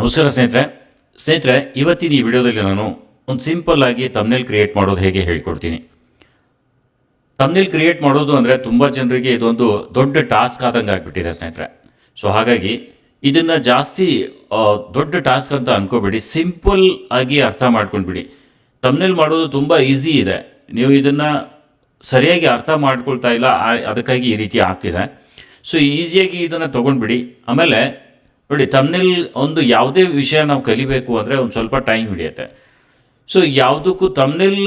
ನಮಸ್ಕಾರ ಸ್ನೇಹಿತರೆ. ಸ್ನೇಹಿತರೆ, ಇವತ್ತಿನ ಈ ವಿಡಿಯೋದಲ್ಲಿ ನಾನು ಒಂದು ಸಿಂಪಲ್ ಆಗಿ ತಮ್ನೇಲ್ ಕ್ರಿಯೇಟ್ ಮಾಡೋದು ಹೇಗೆ ಹೇಳ್ಕೊಡ್ತೀನಿ. ತಮ್ನೇಲ್ ಕ್ರಿಯೇಟ್ ಮಾಡೋದು ಅಂದರೆ ತುಂಬ ಜನರಿಗೆ ಇದೊಂದು ದೊಡ್ಡ ಟಾಸ್ಕ್ ಆದಂಗೆ ಆಗಿಬಿಟ್ಟಿದೆ ಸ್ನೇಹಿತರೆ. ಸೊ ಹಾಗಾಗಿ ಇದನ್ನು ಜಾಸ್ತಿ ದೊಡ್ಡ ಟಾಸ್ಕ್ ಅಂತ ಅನ್ಕೋಬೇಡಿ. ಸಿಂಪಲ್ ಆಗಿ ಅರ್ಥ ಮಾಡ್ಕೊಂಡ್ಬಿಡಿ. ತಮ್ನೇಲ್ ಮಾಡೋದು ತುಂಬ ಈಸಿ ಇದೆ. ನೀವು ಇದನ್ನು ಸರಿಯಾಗಿ ಅರ್ಥ ಮಾಡ್ಕೊಳ್ತಾ ಇಲ್ಲ ಅದಕ್ಕಾಗಿ ಈ ರೀತಿ ಆಗ್ತಿದೆ. ಸೊ ಈಸಿಯಾಗಿ ಇದನ್ನು ತೊಗೊಂಡ್ಬಿಡಿ. ಆಮೇಲೆ ನೋಡಿ, ತಮ್ನೇಲ್ ಒಂದು ಯಾವುದೇ ವಿಷಯ ನಾವು ಕಲಿಬೇಕು ಅಂದರೆ ಒಂದು ಸ್ವಲ್ಪ ಟೈಮ್ ಹಿಡಿಯುತ್ತೆ. ಸೊ, ಯಾವುದಕ್ಕೂ ತಮ್ನೆಲ್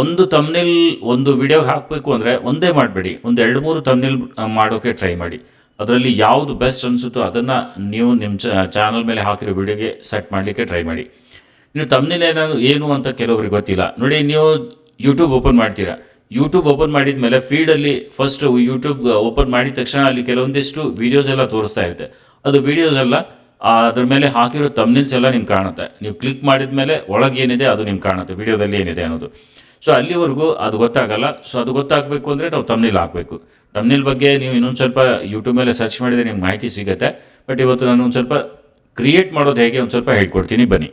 ಒಂದು ತಮ್ನೆಲ್ ಒಂದು ವಿಡಿಯೋ ಹಾಕಬೇಕು ಅಂದರೆ ಒಂದೇ ಮಾಡಬೇಡಿ. ಒಂದು ಎರಡು ಮೂರು ತಮ್ನೆಲ್ ಮಾಡೋಕ್ಕೆ ಟ್ರೈ ಮಾಡಿ. ಅದರಲ್ಲಿ ಯಾವುದು ಬೆಸ್ಟ್ ಅನಿಸುತ್ತೋ ಅದನ್ನು ನೀವು ನಿಮ್ಮ ಚಾನಲ್ ಮೇಲೆ ಹಾಕಿರೋ ವಿಡಿಯೋಗೆ ಸೆಟ್ ಮಾಡಲಿಕ್ಕೆ ಟ್ರೈ ಮಾಡಿ. ನೀವು ತಮ್ನೆಲ್ ಏನೋ, ಏನು ಅಂತ ಕೆಲವರಿಗೆ ಗೊತ್ತಿಲ್ಲ. ನೋಡಿ, ನೀವು ಯೂಟ್ಯೂಬ್ ಓಪನ್ ಮಾಡ್ತೀರಾ? ಯೂಟ್ಯೂಬ್ ಓಪನ್ ಮಾಡಿದ ಮೇಲೆ ಫೀಡಲ್ಲಿ ಫಸ್ಟ್ ಯೂಟ್ಯೂಬ್ ಓಪನ್ ಮಾಡಿದ ತಕ್ಷಣ ಅಲ್ಲಿ ಕೆಲವೊಂದಿಷ್ಟು ವೀಡಿಯೋಸ್ ಎಲ್ಲ ತೋರಿಸ್ತಾ ಇರುತ್ತೆ. ಅದು ವಿಡಿಯೋಸ್ ಎಲ್ಲ ಅದ್ರ ಮೇಲೆ ಹಾಕಿರೋ ತಮ್ನಿಲ್ಸ್ ಎಲ್ಲ ನಿಮ್ಗೆ ಕಾಣುತ್ತೆ. ನೀವು ಕ್ಲಿಕ್ ಮಾಡಿದ ಮೇಲೆ ಒಳಗೆ ಏನಿದೆ ಅದು ನಿಮ್ಗೆ ಕಾಣುತ್ತೆ ವಿಡಿಯೋದಲ್ಲಿ ಏನಿದೆ ಅನ್ನೋದು. ಸೊ ಅಲ್ಲಿವರೆಗೂ ಅದು ಗೊತ್ತಾಗಲ್ಲ. ಸೊ ಅದು ಗೊತ್ತಾಗಬೇಕು ಅಂದರೆ ನಾವು ತಮ್ನಿಲ್ ಹಾಕಬೇಕು. ತಮ್ನಿಲ್ ಬಗ್ಗೆ ನೀವು ಇನ್ನೊಂದು ಸ್ವಲ್ಪ ಯೂಟ್ಯೂಬ್ ಮೇಲೆ ಸರ್ಚ್ ಮಾಡಿದರೆ ನಿಮ್ಗೆ ಮಾಹಿತಿ ಸಿಗುತ್ತೆ. ಬಟ್ ಇವತ್ತು ನಾನು ಒಂದು ಸ್ವಲ್ಪ ಕ್ರಿಯೇಟ್ ಮಾಡೋದು ಹೇಗೆ ಒಂದು ಸ್ವಲ್ಪ ಹೇಳ್ಕೊಡ್ತೀನಿ, ಬನ್ನಿ.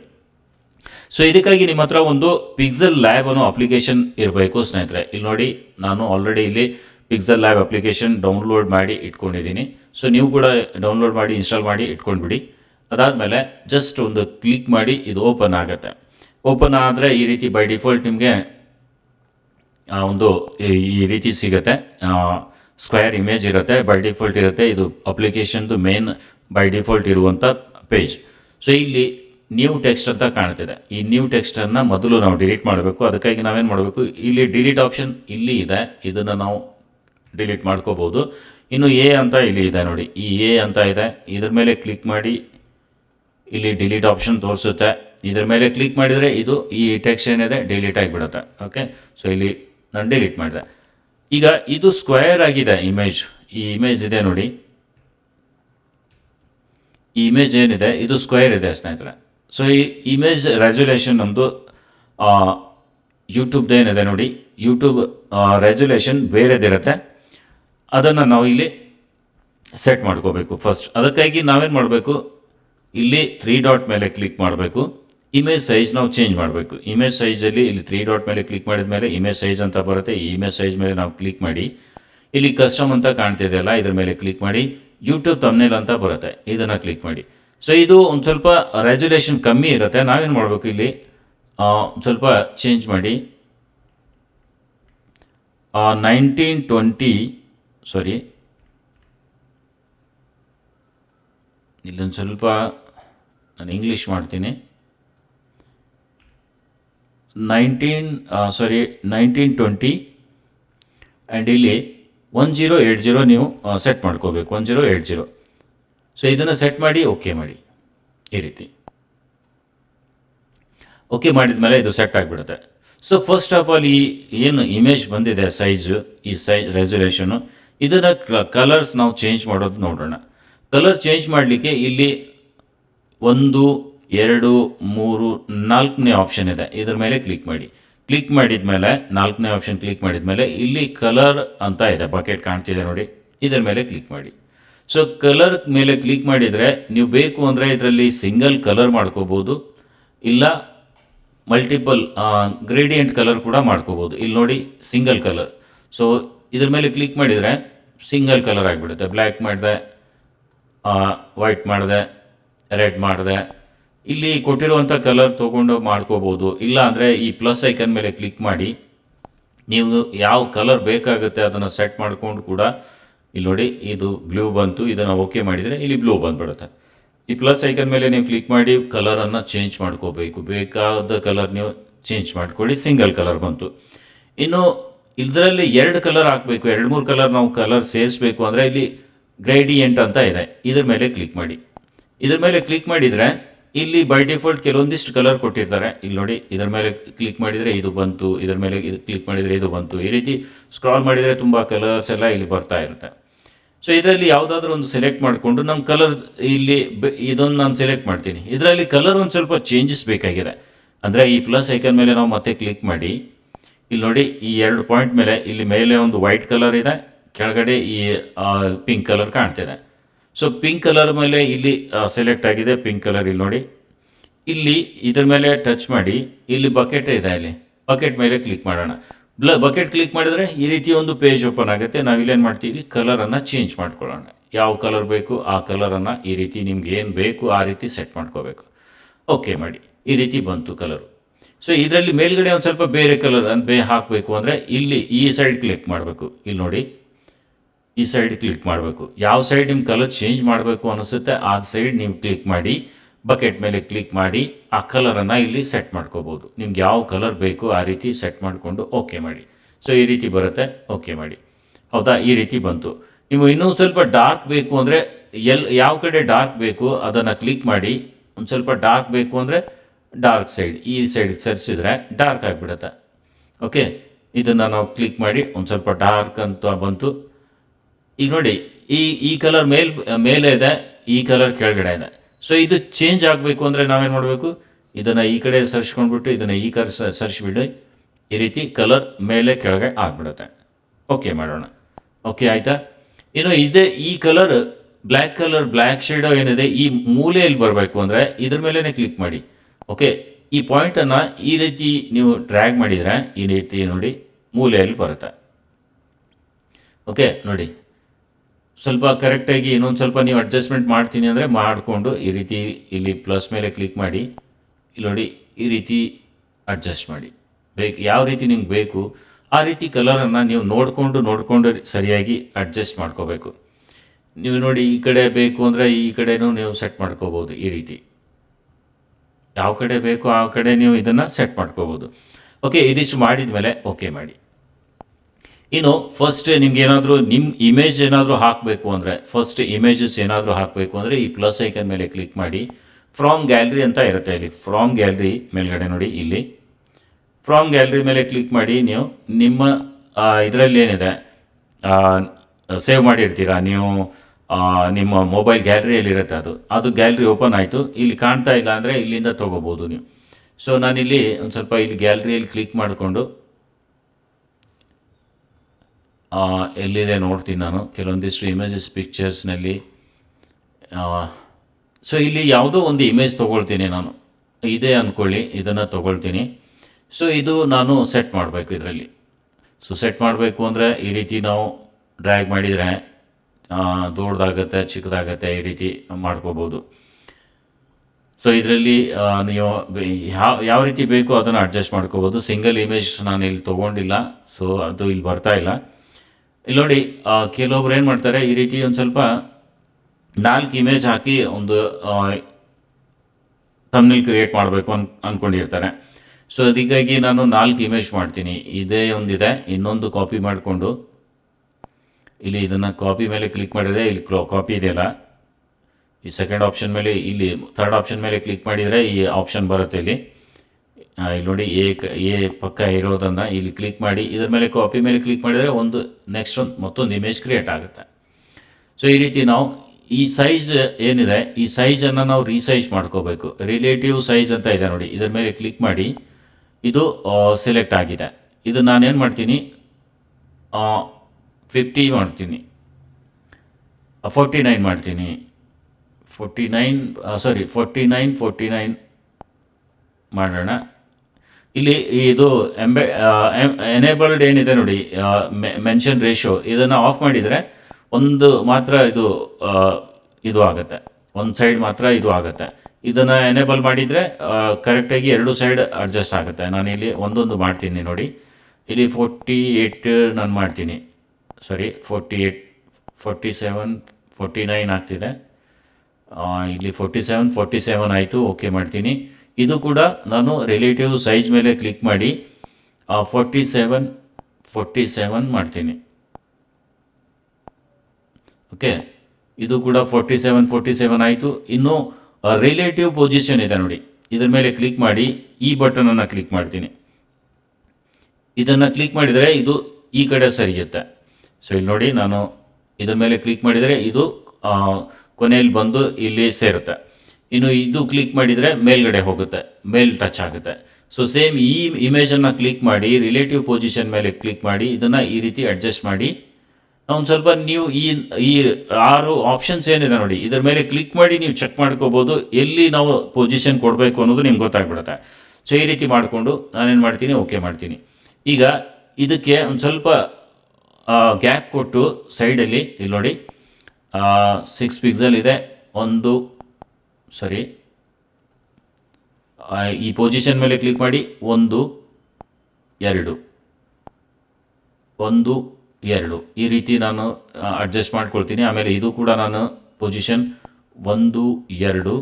ಸೊ ಇದಕ್ಕಾಗಿ ನಿಮ್ಮ ಹತ್ರ ಒಂದು ಪಿಕ್ಸೆಲ್ ಲ್ಯಾಬ್ ಅನ್ನೋ ಅಪ್ಲಿಕೇಶನ್ ಇರಬೇಕು, ಸ್ನೇಹಿತರೆ. ಇಲ್ಲಿ ನೋಡಿ, ನಾನು ಆಲ್ರೆಡಿ ಇಲ್ಲಿ ಪಿಕ್ಸೆಲ್ ಲ್ಯಾಬ್ ಅಪ್ಲಿಕೇಶನ್ ಡೌನ್ಲೋಡ್ ಮಾಡಿ ಇಟ್ಕೊಂಡಿದ್ದೀನಿ. ಸೊ ನೀವು ಕೂಡ ಡೌನ್ಲೋಡ್ ಮಾಡಿ ಇನ್ಸ್ಟಾಲ್ ಮಾಡಿ ಇಟ್ಕೊಂಡ್ಬಿಡಿ. ಅದಾದಮೇಲೆ ಜಸ್ಟ್ ಒಂದು ಕ್ಲಿಕ್ ಮಾಡಿ, ಇದು ಓಪನ್ ಆಗುತ್ತೆ. ಓಪನ್ ಆದರೆ ಈ ರೀತಿ ಬೈ ಡಿಫಾಲ್ಟ್ ನಿಮಗೆ ಒಂದು ಈ ರೀತಿ ಸಿಗುತ್ತೆ. ಸ್ಕ್ವೇರ್ ಇಮೇಜ್ ಇರುತ್ತೆ ಬೈ ಡಿಫಾಲ್ಟ್ ಇರುತ್ತೆ. ಇದು ಅಪ್ಲಿಕೇಶನ್ದು ಮೇನ್ ಬೈ ಡಿಫಾಲ್ಟ್ ಇರುವಂಥ ಪೇಜ್ ಸೊ ಇಲ್ಲಿ ನ್ಯೂ ಟೆಕ್ಸ್ಟ್ ಅಂತ ಕಾಣ್ತಿದೆ. ಈ ನ್ಯೂ ಟೆಕ್ಸ್ಟನ್ನು ಮೊದಲು ನಾವು ಡಿಲೀಟ್ ಮಾಡಬೇಕು. ಅದಕ್ಕಾಗಿ ನಾವೇನು ಮಾಡಬೇಕು? ಇಲ್ಲಿ ಡಿಲೀಟ್ ಆಪ್ಷನ್ ಇಲ್ಲಿ ಇದೆ. ಇದನ್ನು ನಾವು ಡಿಲೀಟ್ ಮಾಡ್ಕೋಬೋದು. ಇನ್ನು ಎ ಅಂತ ಇಲ್ಲಿ ಇದೆ ನೋಡಿ. ಈ ಎ ಅಂತ ಇದೆ. ಇದ್ರ ಮೇಲೆ ಕ್ಲಿಕ್ ಮಾಡಿ. ಇಲ್ಲಿ ಡಿಲೀಟ್ ಆಪ್ಷನ್ ತೋರಿಸುತ್ತೆ. ಇದ್ರ ಮೇಲೆ ಕ್ಲಿಕ್ ಮಾಡಿದರೆ ಇದು ಈ ಟೆಕ್ಸ್ಟ್ ಏನಿದೆ, ಡಿಲೀಟ್ ಆಗಿಬಿಡುತ್ತೆ. ಓಕೆ ಸೊ ಇಲ್ಲಿ ನಾನು ಡಿಲೀಟ್ ಮಾಡಿದೆ. ಈಗ ಇದು ಸ್ಕ್ವೇರ್ ಆಗಿದೆ ಇಮೇಜ್. ಈ ಇಮೇಜ್ ಇದೆ ನೋಡಿ. ಈ ಇಮೇಜ್ ಏನಿದೆ, ಇದು ಸ್ಕ್ವೇರ್ ಇದೆ ಸ್ನೇಹಿತರೆ. ಸೊ ಈ ಇಮೇಜ್ ರೆಸ್ಯುಲೇಷನ್ ನಮ್ಮದು ಯೂಟ್ಯೂಬ್ದೇನಿದೆ ನೋಡಿ. ಯೂಟ್ಯೂಬ್ ರೆಸ್ಯುಲೇಷನ್ ಬೇರೆದಿರುತ್ತೆ. ಅದನ್ನು ನಾವು ಇಲ್ಲಿ ಸೆಟ್ ಮಾಡ್ಕೋಬೇಕು ಫಸ್ಟ್ ಅದಕ್ಕಾಗಿ ನಾವೇನು ಮಾಡಬೇಕು? ಇಲ್ಲಿ ತ್ರೀ ಡಾಟ್ ಮೇಲೆ ಕ್ಲಿಕ್ ಮಾಡಬೇಕು. ಇಮೇಜ್ ಸೈಜ್ ನಾವು ಚೇಂಜ್ ಮಾಡಬೇಕು. ಇಮೇಜ್ ಸೈಜಲ್ಲಿ ಇಲ್ಲಿ ತ್ರೀ ಡಾಟ್ ಮೇಲೆ ಕ್ಲಿಕ್ ಮಾಡಿದ ಮೇಲೆ ಇಮೇಜ್ ಸೈಜ್ ಅಂತ ಬರುತ್ತೆ. ಈ ಇಮೇಜ್ ಸೈಜ್ ಮೇಲೆ ನಾವು ಕ್ಲಿಕ್ ಮಾಡಿ. ಇಲ್ಲಿ ಕಸ್ಟಮ್ ಅಂತ ಕಾಣ್ತಿದೆಯಲ್ಲ ಇದ್ರ ಮೇಲೆ ಕ್ಲಿಕ್ ಮಾಡಿ. ಯೂಟ್ಯೂಬ್ ತಮ್ನೇಲ್ ಅಂತ ಬರುತ್ತೆ. ಇದನ್ನು ಕ್ಲಿಕ್ ಮಾಡಿ. ಸೊ ಇದು ಒಂದು ಸ್ವಲ್ಪ ರೆಜುಲೇಷನ್ ಕಮ್ಮಿ ಇರುತ್ತೆ. ನಾವೇನು ಮಾಡಬೇಕು ಇಲ್ಲಿ? ಸ್ವಲ್ಪ ಚೇಂಜ್ ಮಾಡಿ. ನೈನ್ಟೀನ್ ಟ್ವೆಂಟಿ ಸಾರಿ ಇಲ್ಲೊಂದು ಸ್ವಲ್ಪ ನಾನು ಇಂಗ್ಲೀಷ್ ಮಾಡ್ತೀನಿ. Nineteen sorry nineteen twenty and ಇಲ್ಲಿ ಒನ್ ಜೀರೋ ಏಟ್ ಜೀರೋ ನೀವು ಸೆಟ್ ಮಾಡ್ಕೋಬೇಕು. One zero eight zero so ಇದನ್ನು ಸೆಟ್ ಮಾಡಿ ಓಕೆ ಮಾಡಿ. ಈ ರೀತಿ. ಓಕೆ ಮಾಡಿದ ಮೇಲೆ ಇದು ಸೆಟ್ ಆಗಿಬಿಡುತ್ತೆ. ಸೊ ಫಸ್ಟ್ ಆಫ್ ಆಲ್ ಈ, ಏನು ಇಮೇಜ್ ಬಂದಿದೆ ಸೈಜು ಈ ಸೈಜ್ ರೆಸೊಲ್ಯೂಷನು ಇದನ್ನು ಕಲರ್ಸ್ ನಾವು ಚೇಂಜ್ ಮಾಡೋದು ನೋಡೋಣ. ಕಲರ್ ಚೇಂಜ್ ಮಾಡಲಿಕ್ಕೆ ಇಲ್ಲಿ ಒಂದು, ಎರಡು, ಮೂರು, ನಾಲ್ಕನೇ ಆಪ್ಷನ್ ಇದೆ. ಇದರ ಮೇಲೆ ಕ್ಲಿಕ್ ಮಾಡಿ. ಕ್ಲಿಕ್ ಮಾಡಿದ ಮೇಲೆ ನಾಲ್ಕನೇ ಆಪ್ಷನ್ ಕ್ಲಿಕ್ ಮಾಡಿದ ಮೇಲೆ ಇಲ್ಲಿ ಕಲರ್ ಅಂತ ಇದೆ ಬಕೆಟ್ ಕಾಣ್ತಿದೆ ನೋಡಿ. ಇದರ ಮೇಲೆ ಕ್ಲಿಕ್ ಮಾಡಿ. ಸೊ ಕಲರ್ ಮೇಲೆ ಕ್ಲಿಕ್ ಮಾಡಿದರೆ ನೀವು ಬೇಕು ಅಂದರೆ ಇದರಲ್ಲಿ ಸಿಂಗಲ್ ಕಲರ್ ಮಾಡ್ಕೋಬೋದು. ಇಲ್ಲ ಮಲ್ಟಿಪಲ್ ಗ್ರೇಡಿಯಂಟ್ ಕಲರ್ ಕೂಡ ಮಾಡ್ಕೋಬೋದು. ಇಲ್ಲಿ ನೋಡಿ ಸಿಂಗಲ್ ಕಲರ್ ಸೊ ಇದ್ರ ಮೇಲೆ ಕ್ಲಿಕ್ ಮಾಡಿದರೆ ಸಿಂಗಲ್ ಕಲರ್ ಆಗಿಬಿಡುತ್ತೆ. ಬ್ಲ್ಯಾಕ್ ಮಾಡಿದೆ ವೈಟ್ ಮಾಡಿದೆ ರೆಡ್ ಮಾಡಿದೆ. ಇಲ್ಲಿ ಕೊಟ್ಟಿರುವಂಥ ಕಲರ್ ತೊಗೊಂಡು ಮಾಡ್ಕೋಬೋದು. ಇಲ್ಲ ಅಂದರೆ ಈ ಪ್ಲಸ್ ಐಕನ್ ಮೇಲೆ ಕ್ಲಿಕ್ ಮಾಡಿ ನೀವು ಯಾವ ಕಲರ್ ಬೇಕಾಗುತ್ತೆ ಅದನ್ನು ಸೆಟ್ ಮಾಡಿಕೊಂಡು ಕೂಡ ಇಲ್ಲಿ ನೋಡಿ ಇದು ಬ್ಲೂ ಬಂತು. ಇದನ್ನು ಓಕೆ ಮಾಡಿದರೆ ಇಲ್ಲಿ ಬ್ಲೂ ಬಂದುಬಿಡುತ್ತೆ. ಈ ಪ್ಲಸ್ ಐಕನ್ ಮೇಲೆ ನೀವು ಕ್ಲಿಕ್ ಮಾಡಿ ಕಲರನ್ನು ಚೇಂಜ್ ಮಾಡ್ಕೋಬೇಕು. ಬೇಕಾದ ಕಲರ್ ನೀವು ಚೇಂಜ್ ಮಾಡ್ಕೊಳ್ಳಿ. ಸಿಂಗಲ್ ಕಲರ್ ಬಂತು. ಇನ್ನು ಇದರಲ್ಲಿ ಎರಡು ಕಲರ್ ಹಾಕಬೇಕು, ಎರಡು ಮೂರು ಕಲರ್ ನಾವು ಕಲರ್ ಸೇರಿಸ್ಬೇಕು ಅಂದರೆ ಇಲ್ಲಿ ಗ್ರೇಡಿಯಂಟ್ ಅಂತ ಇದೆ. ಇದ್ರ ಮೇಲೆ ಕ್ಲಿಕ್ ಮಾಡಿ. ಇದ್ರ ಮೇಲೆ ಕ್ಲಿಕ್ ಮಾಡಿದರೆ ಇಲ್ಲಿ ಬೈ ಡಿಫಾಲ್ಟ್ ಕೆಲವೊಂದಿಷ್ಟು ಕಲರ್ ಕೊಟ್ಟಿರ್ತಾರೆ. ಇಲ್ಲಿ ನೋಡಿ, ಇದರ ಮೇಲೆ ಕ್ಲಿಕ್ ಮಾಡಿದರೆ ಇದು ಬಂತು, ಇದರ ಮೇಲೆ ಇದು ಕ್ಲಿಕ್ ಮಾಡಿದರೆ ಇದು ಬಂತು. ಈ ರೀತಿ ಸ್ಕ್ರಾಲ್ ಮಾಡಿದರೆ ತುಂಬ ಕಲರ್ಸ್ ಎಲ್ಲ ಇಲ್ಲಿ ಬರ್ತಾ ಇರುತ್ತೆ. ಸೊ ಇದರಲ್ಲಿ ಯಾವುದಾದ್ರೂ ಒಂದು ಸೆಲೆಕ್ಟ್ ಮಾಡಿಕೊಂಡು ನಮ್ಮ ಕಲರ್ ಇಲ್ಲಿ ಇದೊಂದು ನಾನು ಸೆಲೆಕ್ಟ್ ಮಾಡ್ತೀನಿ. ಇದರಲ್ಲಿ ಕಲರ್ ಒಂದು ಸ್ವಲ್ಪ ಚೇಂಜಸ್ ಬೇಕಾಗಿದೆ. ಅಂದರೆ ಈ ಪ್ಲಸ್ ಐಕನ್ ಮೇಲೆ ನಾವು ಮತ್ತೆ ಕ್ಲಿಕ್ ಮಾಡಿ. ಇಲ್ಲಿ ನೋಡಿ, ಈ ಎರಡು ಪಾಯಿಂಟ್ ಮೇಲೆ ಇಲ್ಲಿ ಮೇಲೆ ಒಂದು ವೈಟ್ ಕಲರ್ ಇದೆ, ಕೆಳಗಡೆ ಈ ಪಿಂಕ್ ಕಲರ್ ಕಾಣ್ತಿದೆ. ಸೊ ಪಿಂಕ್ ಕಲರ್ ಮೇಲೆ ಇಲ್ಲಿ ಸೆಲೆಕ್ಟ್ ಆಗಿದೆ ಪಿಂಕ್ ಕಲರ್ ಇಲ್ಲಿ ನೋಡಿ. ಇಲ್ಲಿ ಇದ್ರ ಮೇಲೆ ಟಚ್ ಮಾಡಿ, ಇಲ್ಲಿ ಬಕೆಟ್ ಇದೆ ಇಲ್ಲಿ ಬಕೆಟ್ ಮೇಲೆ ಕ್ಲಿಕ್ ಮಾಡೋಣ. ಬ್ಲ ಬಕೆಟ್ ಕ್ಲಿಕ್ ಮಾಡಿದರೆ ಈ ರೀತಿ ಒಂದು ಪೇಜ್ ಓಪನ್ ಆಗುತ್ತೆ. ನಾವು ಇಲ್ಲೇನು ಮಾಡ್ತೀವಿ? ಕಲರನ್ನು ಚೇಂಜ್ ಮಾಡ್ಕೊಳ್ಳೋಣ. ಯಾವ ಕಲರ್ ಬೇಕು, ಆ ಕಲರನ್ನು ಈ ರೀತಿ ನಿಮ್ಗೆ ಏನು ಬೇಕು, ಆ ರೀತಿ ಸೆಟ್ ಮಾಡ್ಕೋಬೇಕು. ಓಕೆ ಮಾಡಿ. ಈ ರೀತಿ ಬಂತು ಕಲರು ಸೊ ಇದರಲ್ಲಿ ಮೇಲ್ಗಡೆ ಒಂದು ಸ್ವಲ್ಪ ಬೇರೆ ಕಲರ್ ಬೇ ಹಾಕಬೇಕು ಅಂದರೆ ಇಲ್ಲಿ ಈ ಸೈಡ್ ಕ್ಲಿಕ್ ಮಾಡಬೇಕು. ಇಲ್ಲಿ ನೋಡಿ, ಈ ಸೈಡ್ ಕ್ಲಿಕ್ ಮಾಡಬೇಕು. ಯಾವ ಸೈಡ್ ನಿಮ್ಮ ಕಲರ್ ಚೇಂಜ್ ಮಾಡಬೇಕು ಅನಿಸುತ್ತೆ ಆ ಸೈಡ್ ನೀವು ಕ್ಲಿಕ್ ಮಾಡಿ ಬಕೆಟ್ ಮೇಲೆ ಕ್ಲಿಕ್ ಮಾಡಿ, ಆ ಕಲರನ್ನು ಇಲ್ಲಿ ಸೆಟ್ ಮಾಡ್ಕೋಬೋದು. ನಿಮ್ಗೆ ಯಾವ ಕಲರ್ ಬೇಕು ಆ ರೀತಿ ಸೆಟ್ ಮಾಡಿಕೊಂಡು ಓಕೆ ಮಾಡಿ. ಸೊ ಈ ರೀತಿ ಬರುತ್ತೆ ಓಕೆ ಮಾಡಿ. ಹೌದಾ? ಈ ರೀತಿ ಬಂತು. ನೀವು ಇನ್ನೂ ಸ್ವಲ್ಪ ಡಾರ್ಕ್ ಬೇಕು ಅಂದರೆ ಎಲ್, ಯಾವ ಕಡೆ ಡಾರ್ಕ್ ಬೇಕು ಅದನ್ನು ಕ್ಲಿಕ್ ಮಾಡಿ, ಒಂದು ಸ್ವಲ್ಪ ಡಾರ್ಕ್ ಬೇಕು ಅಂದರೆ ಡಾರ್ಕ್ ಸೈಡ್, ಈ ಸೈಡಿಗೆ ಸರಿಸಿದ್ರೆ ಡಾರ್ಕ್ ಆಗಿಬಿಡುತ್ತೆ. ಓಕೆ? ಇದನ್ನು ನಾವು ಕ್ಲಿಕ್ ಮಾಡಿ ಒಂದು ಸ್ವಲ್ಪ ಡಾರ್ಕ್ ಅಂತ ಬಂತು. ಈಗ ನೋಡಿ, ಈ ಈ ಕಲರ್ ಮೇಲ್, ಮೇಲೆ ಇದೆ, ಈ ಕಲರ್ ಕೆಳಗಡೆ ಇದೆ. ಸೊ ಇದು ಚೇಂಜ್ ಆಗಬೇಕು ಅಂದರೆ ನಾವೇನು ಮಾಡಬೇಕು? ಇದನ್ನು ಈ ಕಡೆ ಸರಿಸ್ಕೊಂಡ್ಬಿಟ್ಟು ಇದನ್ನು ಈ ಕಡೆ ಸರಿಸ್ಬಿಡಿ. ಈ ರೀತಿ ಕಲರ್ ಮೇಲೆ ಕೆಳಗೆ ಆಗಿಬಿಡುತ್ತೆ. ಓಕೆ ಮಾಡೋಣ. ಓಕೆ ಆಯಿತಾ? ಇನ್ನು ಇದೇ, ಈ colour, black colour, black shadow ಏನಿದೆ, ಈ ಮೂಲೆಯಲ್ಲಿ ಬರಬೇಕು ಅಂದರೆ ಇದ್ರ ಮೇಲೇ ಕ್ಲಿಕ್ ಮಾಡಿ. ಓಕೆ ಈ ಪಾಯಿಂಟನ್ನು ಈ ರೀತಿ ನೀವು ಡ್ರ್ಯಾಗ್ ಮಾಡಿದರೆ ಈ ರೀತಿ ನೋಡಿ ಮೂಲೆಯಲ್ಲಿ ಬರುತ್ತೆ. ಓಕೆ ನೋಡಿ. ಸ್ವಲ್ಪ ಕರೆಕ್ಟಾಗಿ ಇನ್ನೊಂದು ಸ್ವಲ್ಪ ನೀವು ಅಡ್ಜಸ್ಟ್ಮೆಂಟ್ ಮಾಡ್ತೀನಿ ಅಂದರೆ ಮಾಡಿಕೊಂಡು ಈ ರೀತಿ ಇಲ್ಲಿ ಪ್ಲಸ್ ಮೇಲೆ ಕ್ಲಿಕ್ ಮಾಡಿ. ಇಲ್ಲಿ ನೋಡಿ, ಈ ರೀತಿ ಅಡ್ಜಸ್ಟ್ ಮಾಡಿ. ಬೇಕು, ಯಾವ ರೀತಿ ನಿಮ್ಗೆ ಬೇಕು, ಆ ರೀತಿ ಕಲರನ್ನು ನೀವು ನೋಡಿಕೊಂಡು ನೋಡಿಕೊಂಡು ಸರಿಯಾಗಿ ಅಡ್ಜಸ್ಟ್ ಮಾಡ್ಕೋಬೇಕು. ನೀವು ನೋಡಿ ಈ ಕಡೆ ಬೇಕು ಅಂದರೆ ಈ ಕಡೆನೂ ನೀವು ಸೆಟ್ ಮಾಡ್ಕೋಬೋದು ಈ ರೀತಿ. ಯಾವ ಕಡೆ ಬೇಕು ಆ ಕಡೆ ನೀವು ಇದನ್ನು ಸೆಟ್ ಮಾಡ್ಕೋಬೋದು. ಓಕೆ ಇದಿಷ್ಟು ಮಾಡಿದ ಮೇಲೆ ಓಕೆ ಮಾಡಿ. ಇನ್ನು ಫಸ್ಟ್ ನಿಮ್ಗೆ ಏನಾದರೂ ನಿಮ್ಮ ಇಮೇಜ್ ಏನಾದರೂ ಹಾಕಬೇಕು ಅಂದರೆ ಫಸ್ಟ್ ಇಮೇಜಸ್ ಏನಾದರೂ ಹಾಕಬೇಕು ಅಂದರೆ ಈ ಪ್ಲಸ್ ಐಕನ್ ಮೇಲೆ ಕ್ಲಿಕ್ ಮಾಡಿ. ಫ್ರಾಮ್ ಗ್ಯಾಲರಿ ಅಂತ ಇರುತ್ತೆ ಇಲ್ಲಿ. ಫ್ರಾಮ್ ಗ್ಯಾಲರಿ ಮೇಲ್ಗಡೆ ನೋಡಿ ಇಲ್ಲಿ. ಫ್ರಾಮ್ ಗ್ಯಾಲರಿ ಮೇಲೆ ಕ್ಲಿಕ್ ಮಾಡಿ ನೀವು ನಿಮ್ಮ ಇದರಲ್ಲಿ ಏನಿದೆ? ಸೇವ್ ಮಾಡಿರ್ತೀರಾ? ನೀವು ನಿಮ್ಮ ಮೊಬೈಲ್ ಗ್ಯಾಲ್ರಿಯಲ್ಲಿರುತ್ತೆ ಅದು. ಅದು ಗ್ಯಾಲರಿ ಓಪನ್ ಆಯಿತು. ಇಲ್ಲಿ ಕಾಣ್ತಾ ಇಲ್ಲ ಅಂದರೆ ಇಲ್ಲಿಂದ ತೊಗೋಬೋದು ನೀವು. ಸೊ ನಾನಿಲ್ಲಿ ಒಂದು ಸ್ವಲ್ಪ ಇಲ್ಲಿ ಗ್ಯಾಲರಿಯಲ್ಲಿ ಕ್ಲಿಕ್ ಮಾಡಿಕೊಂಡು ಎಲ್ಲಿದೆ ನೋಡ್ತೀನಿ ನಾನು. ಕೆಲವೊಂದಿಷ್ಟು ಇಮೇಜಸ್ ಪಿಕ್ಚರ್ಸ್ನಲ್ಲಿ ಸೊ ಇಲ್ಲಿ ಯಾವುದೋ ಒಂದು ಇಮೇಜ್ ತೊಗೊಳ್ತೀನಿ ನಾನು. ಇದೆ ಅಂದ್ಕೊಳ್ಳಿ ಇದನ್ನು ತೊಗೊಳ್ತೀನಿ. ಸೊ ಇದು ನಾನು ಸೆಟ್ ಮಾಡಬೇಕು ಇದರಲ್ಲಿ. ಸೊ ಸೆಟ್ ಮಾಡಬೇಕು ಅಂದರೆ ಈ ರೀತಿ ನಾವು ಡ್ರ್ಯಾಗ್ ಮಾಡಿದರೆ ದೊಡ್ಡದಾಗತ್ತೆ, ಚಿಕ್ಕದಾಗತ್ತೆ ಈ ರೀತಿ ಮಾಡ್ಕೋಬೋದು. ಸೊ ಇದರಲ್ಲಿ ನೀವು ಯಾವ ಯಾವ ರೀತಿ ಬೇಕು ಅದನ್ನು ಅಡ್ಜಸ್ಟ್ ಮಾಡ್ಕೋಬೋದು. ಸಿಂಗಲ್ ಇಮೇಜ್ ನಾನು ಇಲ್ಲಿ ತೊಗೊಂಡಿಲ್ಲ. ಸೊ ಅದು ಇಲ್ಲಿ ಬರ್ತಾ ಇಲ್ಲ. ಇಲ್ಲಿ ನೋಡಿ ಕೆಲವೊಬ್ರು ಏನು ಮಾಡ್ತಾರೆ, ಈ ರೀತಿ ಒಂದು ಸ್ವಲ್ಪ ನಾಲ್ಕು ಇಮೇಜ್ ಹಾಕಿ ಒಂದು ತಮ್ನಿಲ್ ಕ್ರಿಯೇಟ್ ಮಾಡಬೇಕು ಅನ್ ಅಂದ್ಕೊಂಡಿರ್ತಾರೆ ಸೊ ಅದಕ್ಕಾಗಿ ನಾನು ನಾಲ್ಕು ಇಮೇಜ್ ಮಾಡ್ತೀನಿ. ಇದೇ ಒಂದಿದೆ. ಇನ್ನೊಂದು ಕಾಪಿ ಮಾಡಿಕೊಂಡು ಇಲ್ಲಿ ಇದನ್ನು ಕಾಪಿ ಮೇಲೆ ಕ್ಲಿಕ್ ಮಾಡಿದರೆ ಇಲ್ಲಿ ಕಾಪಿ ಇದೆಯಲ್ಲ? ಈ ಸೆಕೆಂಡ್ ಆಪ್ಷನ್ ಮೇಲೆ ಇಲ್ಲಿ ಥರ್ಡ್ ಆಪ್ಷನ್ ಮೇಲೆ ಕ್ಲಿಕ್ ಮಾಡಿದರೆ ಈ ಆಪ್ಷನ್ ಬರುತ್ತೆ ಇಲ್ಲಿ. ಇಲ್ಲಿ ನೋಡಿ ಎ ಎ ಪಕ್ಕ ಇರೋದನ್ನು ಇಲ್ಲಿ ಕ್ಲಿಕ್ ಮಾಡಿ, ಇದರ ಮೇಲೆ ಕಾಪಿ ಮೇಲೆ ಕ್ಲಿಕ್ ಮಾಡಿದರೆ ಒಂದು ನೆಕ್ಸ್ಟ್ ಒಂದು, ಮತ್ತೊಂದು ಇಮೇಜ್ ಕ್ರಿಯೇಟ್ ಆಗುತ್ತೆ. ಸೊ ಈ ರೀತಿ ನಾವು ಈ ಸೈಜ್ ಏನಿದೆ, ಈ ಸೈಜನ್ನು ನಾವು ರೀಸೈಜ್ ಮಾಡ್ಕೋಬೇಕು. ರಿಲೇಟಿವ್ ಸೈಜ್ ಅಂತ ಇದೆ ನೋಡಿ, ಇದರ ಮೇಲೆ ಕ್ಲಿಕ್ ಮಾಡಿ, ಇದು ಸೆಲೆಕ್ಟ್ ಆಗಿದೆ. ಇದು ನಾನೇನು ಮಾಡ್ತೀನಿ? ಫಿಫ್ಟಿ ಮಾಡ್ತೀನಿ. ಫೋರ್ಟಿ ನೈನ್ ಮಾಡ್ತೀನಿ. Forty nine sorry forty nine forty nine ಮಾಡೋಣ. ಇಲ್ಲಿ ಇದು ಎಂಬೆ ಎನೇಬಲ್ಡ್ ಏನಿದೆ ನೋಡಿ ಮೆನ್ಷನ್ ರೇಷೋ ಇದನ್ನು ಆಫ್ ಮಾಡಿದರೆ ಒಂದು ಮಾತ್ರ ಇದು ಇದು ಆಗುತ್ತೆ. ಒಂದು ಸೈಡ್ ಮಾತ್ರ ಇದು ಆಗುತ್ತೆ. ಇದನ್ನು ಎನೇಬಲ್ ಮಾಡಿದರೆ ಕರೆಕ್ಟಾಗಿ ಎರಡು ಸೈಡ್ ಅಡ್ಜಸ್ಟ್ ಆಗುತ್ತೆ. ನಾನು ಇಲ್ಲಿ ಒಂದೊಂದು ಮಾಡ್ತೀನಿ ನೋಡಿ. ಇಲ್ಲಿ ಫೋರ್ಟಿ ಏಯ್ಟ್ ನಾನು ಮಾಡ್ತೀನಿ. Sorry forty eight forty seven forty nine ಆಗ್ತಿದೆ ಇಲ್ಲಿ ಫೋರ್ಟಿ ಸೆವೆನ್ ಫೋರ್ಟಿ ಸೆವೆನ್ ಆಯಿತು ಓಕೆ ಮಾಡ್ತೀನಿ. ಇದು ಕೂಡ ನಾನು ರಿಲೇಟಿವ್ ಸೈಜ್ ಮೇಲೆ ಕ್ಲಿಕ್ ಮಾಡಿ ಫೋರ್ಟಿ ಸೆವೆನ್ ಫೋರ್ಟಿ ಸೆವೆನ್ ಮಾಡ್ತೀನಿ. ಓಕೆ ಇದು ಕೂಡ ಫೋರ್ಟಿ ಸೆವೆನ್ ಫೋರ್ಟಿ ಸೆವೆನ್ ಆಯಿತು. ಇನ್ನು ರಿಲೇಟಿವ್ ಪೊಸಿಷನ್ ಇದೆ ನೋಡಿ. ಇದರ ಮೇಲೆ ಕ್ಲಿಕ್ ಮಾಡಿ, ಈ ಬಟನನ್ನು ಕ್ಲಿಕ್ ಮಾಡ್ತೀನಿ. ಇದನ್ನು ಕ್ಲಿಕ್ ಮಾಡಿದರೆ ಇದು ಈ ಕಡೆ ಸರಿಯುತ್ತೆ. ಸೊ ಇಲ್ಲಿ ನೋಡಿ ನಾನು ಇದರ ಮೇಲೆ ಕ್ಲಿಕ್ ಮಾಡಿದರೆ ಇದು ಕೊನೆಯಲ್ಲಿ ಬಂದು ಇಲ್ಲಿ ಸೇರುತ್ತೆ. ಇನ್ನು ಇದು ಕ್ಲಿಕ್ ಮಾಡಿದರೆ ಮೇಲ್ಗಡೆ ಹೋಗುತ್ತೆ, ಮೇಲ್ ಟಚ್ ಆಗುತ್ತೆ. ಸೊ ಸೇಮ್ ಈ ಇಮೇಜನ್ನು ಕ್ಲಿಕ್ ಮಾಡಿ ರಿಲೇಟಿವ್ ಪೊಸಿಷನ್ ಮೇಲೆ ಕ್ಲಿಕ್ ಮಾಡಿ, ಇದನ್ನು ಈ ರೀತಿ ಅಡ್ಜಸ್ಟ್ ಮಾಡಿ. ಒಂದು ಸ್ವಲ್ಪ ನೀವು ಈ ಈ ಆರು ಆಪ್ಷನ್ಸ್ ಏನಿದೆ ನೋಡಿ, ಇದರ ಮೇಲೆ ಕ್ಲಿಕ್ ಮಾಡಿ ನೀವು ಚೆಕ್ ಮಾಡ್ಕೋಬೋದು, ಎಲ್ಲಿ ನಾವು ಪೊಸಿಷನ್ ಕೊಡಬೇಕು ಅನ್ನೋದು ನಿಮ್ಗೆ ಗೊತ್ತಾಗ್ಬಿಡುತ್ತೆ. ಸೊ ಈ ರೀತಿ ಮಾಡಿಕೊಂಡು ನಾನೇನು ಮಾಡ್ತೀನಿ ಓಕೆ ಮಾಡ್ತೀನಿ. ಈಗ ಇದಕ್ಕೆ ಒಂದು ಸ್ವಲ್ಪ ಗ್ಯಾಪ್ ಕೊಟ್ಟು ಸೈಡಲ್ಲಿ ಇಲ್ಲಿ ನೋಡಿ. ಸಿಕ್ಸ್ ಪಿಕ್ಸಲ್ ಇದೆ. ಒಂದು ಸರಿ ಈ ಪೊಸಿಷನ್ ಮೇಲೆ ಕ್ಲಿಕ್ ಮಾಡಿ, ಒಂದು, ಎರಡು. ಒಂದು, ಎರಡು. ಈ ರೀತಿ ನಾನು ಅಡ್ಜಸ್ಟ್ ಮಾಡ್ಕೊಳ್ತೀನಿ. ಆಮೇಲೆ ಇದು ಕೂಡ ನಾನು ಪೊಸಿಷನ್ ಒಂದು, ಎರಡು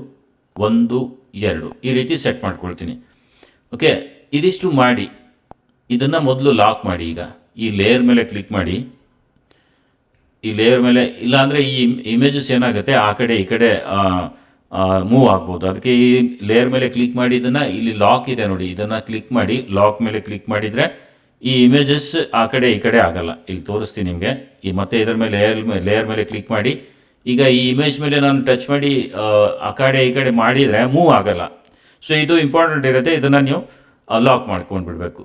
ಒಂದು, ಎರಡು. ಈ ರೀತಿ ಸೆಟ್ ಮಾಡ್ಕೊಳ್ತೀನಿ. ಓಕೆ ಇದಿಷ್ಟು ಮಾಡಿ. ಇದನ್ನು ಮೊದಲು ಲಾಕ್ ಮಾಡಿ ಈಗ. ಈ ಲೇಯರ್ ಮೇಲೆ ಕ್ಲಿಕ್ ಮಾಡಿ, ಈ ಲೇಯರ್ ಮೇಲೆ, ಇಲ್ಲಾಂದರೆ ಈ ಇಮೇಜಸ್ ಏನಾಗುತ್ತೆ, ಆ ಕಡೆ, ಈ ಕಡೆ ಮೂವ್ ಆಗ್ಬೋದು. ಅದಕ್ಕೆ ಈ ಲೇಯರ್ ಮೇಲೆ ಕ್ಲಿಕ್ ಮಾಡಿ, ಇದನ್ನು ಇಲ್ಲಿ ಲಾಕ್ ಇದೆ ನೋಡಿ. ಇದನ್ನು ಕ್ಲಿಕ್ ಮಾಡಿ ಲಾಕ್ ಮೇಲೆ ಕ್ಲಿಕ್ ಮಾಡಿದರೆ ಈ ಇಮೇಜಸ್ ಆ ಕಡೆ, ಈ ಕಡೆ ಆಗಲ್ಲ. ಇಲ್ಲಿ ತೋರಿಸ್ತೀನಿ ನಿಮಗೆ. ಈ ಮತ್ತೆ ಇದರ ಮೇಲೆ ಲೇಯರ್ ಲೇಯರ್ ಮೇಲೆ ಕ್ಲಿಕ್ ಮಾಡಿ, ಈಗ ಈ ಇಮೇಜ್ ಮೇಲೆ ನಾನು ಟಚ್ ಮಾಡಿ, ಆ ಕಡೆ, ಈ ಕಡೆ ಮಾಡಿದರೆ ಮೂವ್ ಆಗಲ್ಲ. ಸೊ ಇದು ಇಂಪಾರ್ಟೆಂಟ್ ಇರುತ್ತೆ. ಇದನ್ನು ನೀವು ಲಾಕ್ ಮಾಡ್ಕೊಂಡು ಬಿಡಬೇಕು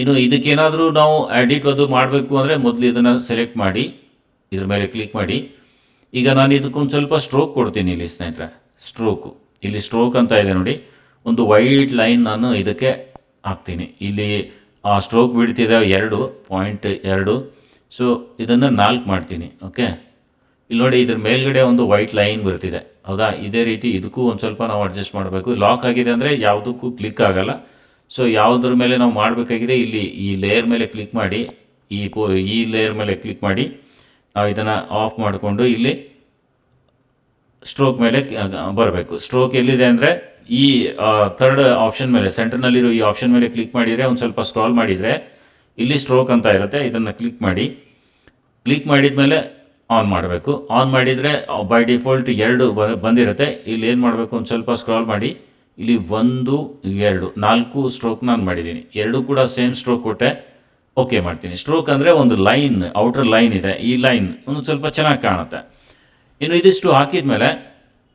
ಇನ್ನು ಇದಕ್ಕೇನಾದರೂ ನಾವು ಎಡಿಟ್ ಅದು ಮಾಡಬೇಕು ಅಂದರೆ ಮೊದಲು ಇದನ್ನು ಸೆಲೆಕ್ಟ್ ಮಾಡಿ, ಇದ್ರ ಮೇಲೆ ಕ್ಲಿಕ್ ಮಾಡಿ. ಈಗ ನಾನು ಇದಕ್ಕೊಂದು ಸ್ವಲ್ಪ ಸ್ಟ್ರೋಕ್ ಕೊಡ್ತೀನಿ ಇಲ್ಲಿ ಸ್ನೇಹಿತರೆ. ಸ್ಟ್ರೋಕು ಇಲ್ಲಿ ಸ್ಟ್ರೋಕ್ ಅಂತ ಇದೆ ನೋಡಿ. ಒಂದು ವೈಟ್ ಲೈನ್ ನಾನು ಇದಕ್ಕೆ ಹಾಕ್ತೀನಿ. ಇಲ್ಲಿ ಆ ಸ್ಟ್ರೋಕ್ ಬಿಡ್ತಿದೆ ಎರಡು ಪಾಯಿಂಟ್ ಎರಡು. ಸೊ ಇದನ್ನು ನಾಲ್ಕು ಮಾಡ್ತೀನಿ ಓಕೆ ಇಲ್ಲಿ ನೋಡಿ, ಇದ್ರ ಮೇಲ್ಗಡೆ ಒಂದು ವೈಟ್ ಲೈನ್ ಬರ್ತಿದೆ. ಹೌದಾ? ಇದೇ ರೀತಿ ಇದಕ್ಕೂ ಒಂದು ಸ್ವಲ್ಪ ನಾವು ಅಡ್ಜಸ್ಟ್ ಮಾಡಬೇಕು. ಲಾಕ್ ಆಗಿದೆ ಅಂದರೆ ಯಾವುದಕ್ಕೂ ಕ್ಲಿಕ್ ಆಗಲ್ಲ. ಸೊ ಯಾವುದ್ರ ಮೇಲೆ ನಾವು ಮಾಡಬೇಕಾಗಿದೆ, ಇಲ್ಲಿ ಈ ಲೇಯರ್ ಮೇಲೆ ಕ್ಲಿಕ್ ಮಾಡಿ, ಈ ಪೋ ಈ ಲೇಯರ್ ಮೇಲೆ ಕ್ಲಿಕ್ ಮಾಡಿ ಇದನ್ನು ಆಫ್ ಮಾಡಿಕೊಂಡು ಇಲ್ಲಿ ಸ್ಟ್ರೋಕ್ ಮೇಲೆ ಬರಬೇಕು. ಸ್ಟ್ರೋಕ್ ಎಲ್ಲಿದೆ ಅಂದರೆ, ಈ ಥರ್ಡ್ ಆಪ್ಷನ್ ಮೇಲೆ ಸೆಂಟರ್ನಲ್ಲಿರೋ ಈ ಆಪ್ಷನ್ ಮೇಲೆ ಕ್ಲಿಕ್ ಮಾಡಿದರೆ, ಒಂದು ಸ್ವಲ್ಪ ಸ್ಕ್ರಾಲ್ ಮಾಡಿದರೆ, ಇಲ್ಲಿ ಸ್ಟ್ರೋಕ್ ಅಂತ ಇರುತ್ತೆ, ಇದನ್ನು ಕ್ಲಿಕ್ ಮಾಡಿ. ಕ್ಲಿಕ್ ಮಾಡಿದ ಮೇಲೆ ಆನ್ ಮಾಡಬೇಕು. ಆನ್ ಮಾಡಿದರೆ ಬೈ ಡಿಫಾಲ್ಟ್ ಎರಡು ಬಂದಿರುತ್ತೆ. ಇಲ್ಲಿ ಏನು ಮಾಡಬೇಕು, ಒಂದು ಸ್ವಲ್ಪ ಸ್ಕ್ರಾಲ್ ಮಾಡಿ. ಇಲ್ಲಿ ಒಂದು, ಎರಡು, ನಾಲ್ಕು ಸ್ಟ್ರೋಕ್ ನಾನು ಮಾಡಿದ್ದೀನಿ ಎರಡು ಕೂಡ ಸೇಮ್ ಸ್ಟ್ರೋಕ್ ಕೊಟ್ಟೆ ಓಕೆ ಮಾಡ್ತೀನಿ. ಸ್ಟ್ರೋಕ್ ಅಂದರೆ ಒಂದು ಲೈನ್ ಔಟರ್ ಲೈನ್ ಇದೆ. ಈ ಲೈನ್ ಒಂದು ಸ್ವಲ್ಪ ಚೆನ್ನಾಗಿ ಕಾಣುತ್ತೆ. ಇನ್ನು ಇದಿಷ್ಟು ಹಾಕಿದ ಮೇಲೆ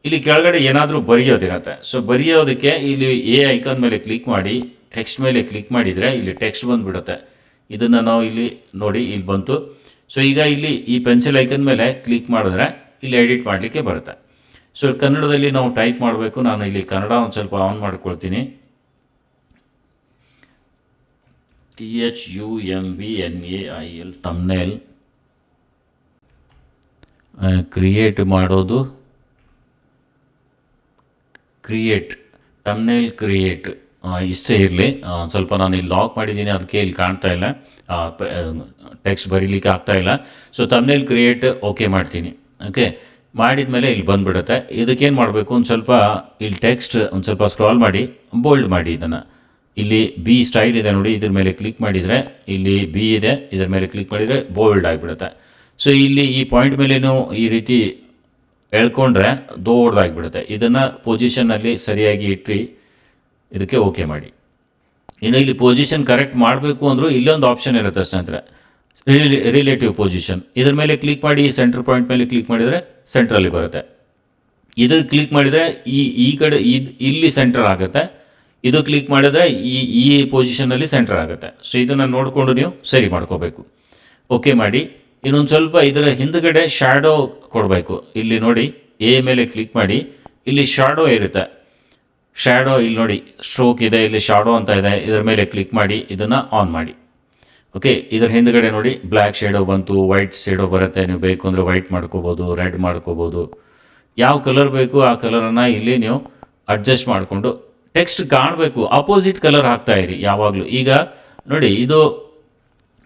ಇಲ್ಲಿ ಕೆಳಗಡೆ ಏನಾದರೂ ಬರೆಯೋದಿರತ್ತೆ. ಸೊ ಬರೆಯೋದಕ್ಕೆ ಇಲ್ಲಿ ಎ ಐಕನ್ ಮೇಲೆ ಕ್ಲಿಕ್ ಮಾಡಿ ಟೆಕ್ಸ್ಟ್ ಮೇಲೆ ಕ್ಲಿಕ್ ಮಾಡಿದರೆ ಇಲ್ಲಿ ಟೆಕ್ಸ್ಟ್ ಬಂದುಬಿಡುತ್ತೆ. ಇದನ್ನು ನಾವು ಇಲ್ಲಿ ನೋಡಿ, ಇಲ್ಲಿ ಬಂತು. ಸೊ ಈಗ ಇಲ್ಲಿ ಈ ಪೆನ್ಸಿಲ್ ಐಕನ್ ಮೇಲೆ ಕ್ಲಿಕ್ ಮಾಡಿದ್ರೆ ಇಲ್ಲಿ ಎಡಿಟ್ ಮಾಡಲಿಕ್ಕೆ ಬರುತ್ತೆ. ಸೊ ಕನ್ನಡದಲ್ಲಿ ನಾವು ಟೈಪ್ ಮಾಡಬೇಕು. ನಾನು ಇಲ್ಲಿ ಕನ್ನಡ ಒಂದು ಸ್ವಲ್ಪ ಆನ್ ಮಾಡ್ಕೊಳ್ತೀನಿ. T H U M B N A I L thumbnail create ಮಾಡೋದು. ಕ್ರಿಯೇಟ್ ತಮ್ನೇಲ್ ಕ್ರಿಯೇಟ್ ಇಷ್ಟೇ ಇರಲಿ. ಸ್ವಲ್ಪ ನಾನು ಇಲ್ಲಿ ಲಾಕ್ ಮಾಡಿದ್ದೀನಿ. ಅದಕ್ಕೆ ಇಲ್ಲಿ ಕಾಣ್ತಾ ಇಲ್ಲ. ಟೆಕ್ಸ್ಟ್ ಬರೀಲಿಕ್ಕೆ ಆಗ್ತಾ ಇಲ್ಲ. ಸೊ ತಮ್ನೇಲ್ ಕ್ರಿಯೇಟ್ ಓಕೆ ಮಾಡ್ತೀನಿ. ಓಕೆ ಮಾಡಿದ ಮೇಲೆ ಇಲ್ಲಿ ಬಂದ್ಬಿಡುತ್ತೆ. ಇದಕ್ಕೇನು ಮಾಡಬೇಕು? ಒಂದು ಸ್ವಲ್ಪ ಇಲ್ಲಿ ಟೆಕ್ಸ್ಟ್ ಒಂದು ಸ್ವಲ್ಪ ಸ್ಕ್ರಾಲ್ ಮಾಡಿ ಬೋಲ್ಡ್ ಮಾಡಿ ಇದನ್ನು. ಇಲ್ಲಿ ಬಿ ಸ್ಟೈಲ್ ಇದೆ ನೋಡಿ, ಇದ್ರ ಮೇಲೆ ಕ್ಲಿಕ್ ಮಾಡಿದರೆ, ಇಲ್ಲಿ ಬಿ ಇದೆ, ಇದ್ರ ಮೇಲೆ ಕ್ಲಿಕ್ ಮಾಡಿದರೆ ಬೋಲ್ಡ್ ಆಗಿಬಿಡುತ್ತೆ. ಸೊ ಇಲ್ಲಿ ಈ ಪಾಯಿಂಟ್ ಮೇಲೇನು ಈ ರೀತಿ ಎಳ್ಕೊಂಡ್ರೆ ದೊಡ್ಡದಾಗಿಬಿಡುತ್ತೆ. ಇದನ್ನು ಪೊಸಿಷನಲ್ಲಿ ಸರಿಯಾಗಿ ಇಟ್ಟು ಇದಕ್ಕೆ ಓಕೆ ಮಾಡಿ. ಇನ್ನು ಇಲ್ಲಿ ಪೊಸಿಷನ್ ಕರೆಕ್ಟ್ ಮಾಡಬೇಕು ಅಂದರೂ ಇಲ್ಲೊಂದು ಆಪ್ಷನ್ ಇರುತ್ತೆ ಸ್ನೇಹಿತರೆ. ರಿಲೇಟಿವ್ ಪೊಸಿಷನ್ ಇದರ ಮೇಲೆ ಕ್ಲಿಕ್ ಮಾಡಿ ಸೆಂಟರ್ ಪಾಯಿಂಟ್ ಮೇಲೆ ಕ್ಲಿಕ್ ಮಾಡಿದರೆ ಸೆಂಟ್ರಲ್ಲಿ ಬರುತ್ತೆ. ಇದ್ರ ಕ್ಲಿಕ್ ಮಾಡಿದರೆ ಈ ಈ ಕಡೆ, ಇದು, ಇಲ್ಲಿ ಸೆಂಟರ್ ಆಗುತ್ತೆ. ಇದು ಕ್ಲಿಕ್ ಮಾಡಿದರೆ ಈ ಈ ಪೊಸಿಷನಲ್ಲಿ ಸೆಂಟರ್ ಆಗುತ್ತೆ. ಸೊ ಇದನ್ನು ನೋಡಿಕೊಂಡು ನೀವು ಸರಿ ಮಾಡ್ಕೋಬೇಕು. ಓಕೆ ಮಾಡಿ. ಇನ್ನೊಂದು ಸ್ವಲ್ಪ ಇದರ ಹಿಂದುಗಡೆ ಶ್ಯಾಡೋ ಕೊಡಬೇಕು. ಇಲ್ಲಿ ನೋಡಿ ಎ ಮೇಲೆ ಕ್ಲಿಕ್ ಮಾಡಿ. ಇಲ್ಲಿ ಶ್ಯಾಡೋ ಇರುತ್ತೆ. ಶ್ಯಾಡೋ ಇಲ್ಲಿ ನೋಡಿ ಸ್ಟ್ರೋಕ್ ಇದೆ, ಇಲ್ಲಿ ಶಾಡೋ ಅಂತ ಇದೆ. ಇದರ ಮೇಲೆ ಕ್ಲಿಕ್ ಮಾಡಿ, ಇದನ್ನು ಆನ್ ಮಾಡಿ. ಓಕೆ ಇದರ ಹಿಂದ್ಗಡೆ ನೋಡಿ ಬ್ಲ್ಯಾಕ್ ಶೇಡೋ ಬಂತು ವೈಟ್ ಶೇಡೋ ಬರುತ್ತೆ, ನೀವು ಬೇಕು ಅಂದರೆ ವೈಟ್ ಮಾಡ್ಕೋಬೋದು ರೆಡ್ ಮಾಡ್ಕೋಬೋದು. ಯಾವ ಕಲರ್ ಬೇಕು, ಆ ಕಲರನ್ನು ಇಲ್ಲಿ ನೀವು ಅಡ್ಜಸ್ಟ್ ಮಾಡಿಕೊಂಡು ಟೆಕ್ಸ್ಟ್ ಕಾಣಬೇಕು. ಅಪೋಸಿಟ್ ಕಲರ್ ಹಾಕ್ತಾ ಇರಿ, ಯಾವಾಗಲೂ. ಈಗ ನೋಡಿ, ಇದು